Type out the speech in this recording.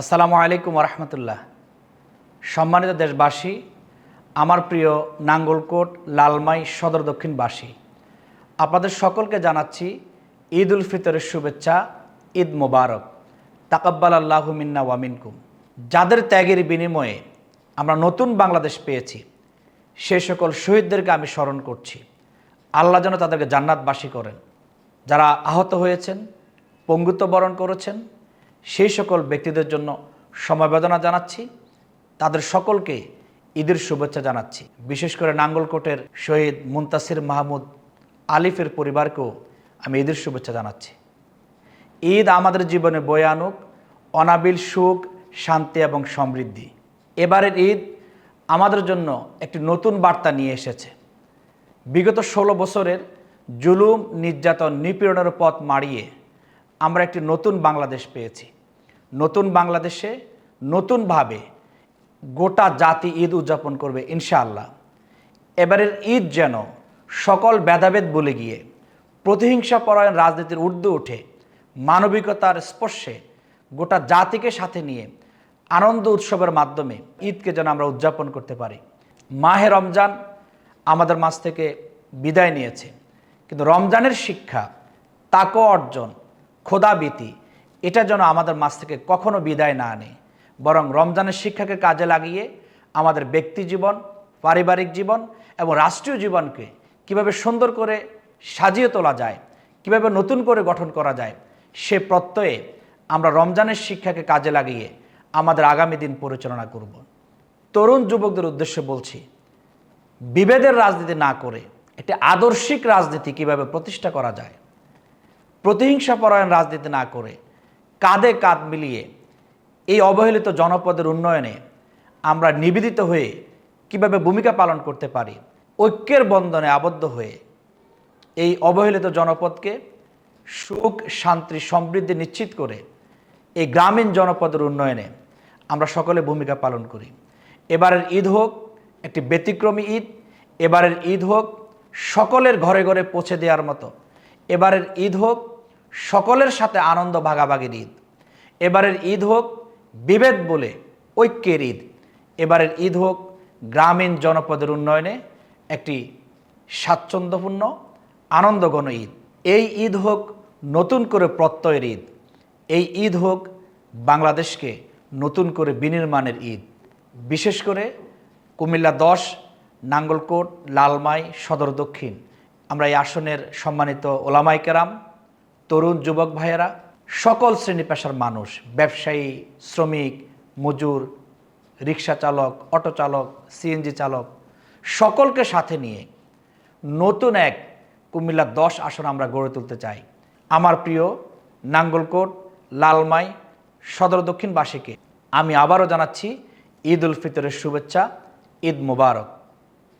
আসসালামু আলাইকুম রহমতুল্লাহ সম্মানিত দেশবাসী, আমার প্রিয় নাঙ্গলকোট লালমাই সদর দক্ষিণবাসী, আপনাদের সকলকে জানাচ্ছি ঈদ উল ফিতরের শুভেচ্ছা, ঈদ মোবারক। তাকাব্বাল আল্লাহ মিন্না ওয়ামিনকুম যাদের ত্যাগের বিনিময়ে আমরা নতুন বাংলাদেশ পেয়েছি সেই সকল শহীদদেরকে আমি স্মরণ করছি। আল্লাহ যেন তাদেরকে জান্নাতবাসী করেন। যারা আহত হয়েছেন, পঙ্গুত্ব বরণ করেছেন সেই সকল ব্যক্তিদের জন্য সমবেদনা জানাচ্ছি। তাদের সকলকে ঈদের শুভেচ্ছা জানাচ্ছি। বিশেষ করে নাঙ্গলকোটের শহীদ মুন্তাসির মাহমুদ আলিফের পরিবারকেও আমি ঈদের শুভেচ্ছা জানাচ্ছি। ঈদ আমাদের জীবনে বয়ে আনুক, অনাবিল সুখ, শান্তি এবং সমৃদ্ধি। এবারের ঈদ আমাদের জন্য একটি নতুন বার্তা নিয়ে এসেছে। বিগত ষোলো বছরের জুলুম, নির্যাতন, নিপীড়নের পথ মাড়িয়ে আমরা একটি নতুন বাংলাদেশ পেয়েছি। নতুন বাংলাদেশে নতুনভাবে গোটা জাতি ঈদ উদযাপন করবে, ইনশাআল্লাহ। এবারের ঈদ যেন সকল ভেদাভেদ বলে গিয়ে প্রতিহিংসা পরায়ণ রাজনীতির ঊর্ধ্বে উঠে, মানবিকতার স্পর্শে গোটা জাতিকে সাথে নিয়ে আনন্দ উৎসবের মাধ্যমে ঈদকে যেন আমরা উদযাপন করতে পারি। মাহে রমজান আমাদের মাঝ থেকে বিদায় নিয়েছে। কিন্তু রমজানের শিক্ষা তাকো অর্জন খোদাবীতি এটা যেন আমাদের মাঝ থেকে কখনো বিদায় না আনে বরং রমজানের শিক্ষাকে কাজে লাগিয়ে আমাদের ব্যক্তি জীবন, পারিবারিক জীবন এবং রাষ্ট্রীয় জীবনকে কীভাবে সুন্দর করে সাজিয়ে তোলা যায়, কীভাবে নতুন করে গঠন করা যায়, সে প্রত্যয়ে আমরা রমজানের শিক্ষাকে কাজে লাগিয়ে আমাদের আগামী দিন পরিচালনা করব। তরুণ যুবকদের উদ্দেশ্যে বলছি, বিভেদের রাজনীতি না করে একটি আদর্শিক রাজনীতি কীভাবে প্রতিষ্ঠা করা যায় প্রতিহিংসা পরায়ণ রাজনীতি না করে কাঁধে কাঁধ মিলিয়ে এই অবহেলিত জনপদের উন্নয়নে আমরা নিবেদিত হয়ে কীভাবে ভূমিকা পালন করতে পারি, ঐক্যের বন্ধনে আবদ্ধ হয়ে এই অবহেলিত জনপদকে সুখ, শান্তি, সমৃদ্ধি নিশ্চিত করে এই গ্রামীণ জনপদের উন্নয়নে আমরা সকলে ভূমিকা পালন করি। এবারের ঈদ হোক, একটি ব্যতিক্রমী ঈদ, এবারের ঈদ হোক, সকলের ঘরে ঘরে পৌঁছে দেওয়ার মতো। এবারের ঈদ হোক সকলের সাথে আনন্দ ভাগাভাগির ঈদ। এবারের ঈদ হোক বিভেদ বলে ঐক্যের ঈদ। এবারের ঈদ হোক গ্রামীণ জনপদের উন্নয়নে একটি স্বাচ্ছন্দ্যপূর্ণ, আনন্দঘন ঈদ। এই ঈদ হোক নতুন করে প্রত্যয়ের ঈদ। এই ঈদ হোক বাংলাদেশকে নতুন করে বিনির্মাণের ঈদ। বিশেষ করে কুমিল্লা দশ, নাঙ্গলকোট, লালমাই, সদর দক্ষিণ। আমরা এই আসনের সম্মানিত ওলামাই কেরাম তরুণ যুবক ভাইয়েরা, সকল শ্রেণি পেশার মানুষ, ব্যবসায়ী, শ্রমিক, মজুর, রিক্সা চালক, অটো চালক, সিএনজি চালক, সকলকে সাথে নিয়ে নতুন এক কুমিল্লা দশ আসন আমরা গড়ে তুলতে চাই। আমার প্রিয় নাঙ্গলকোট, লালমাই, সদর দক্ষিণবাসীকে আমি আবারও জানাচ্ছি ঈদ উল ফিতরের শুভেচ্ছা, ঈদ মোবারক।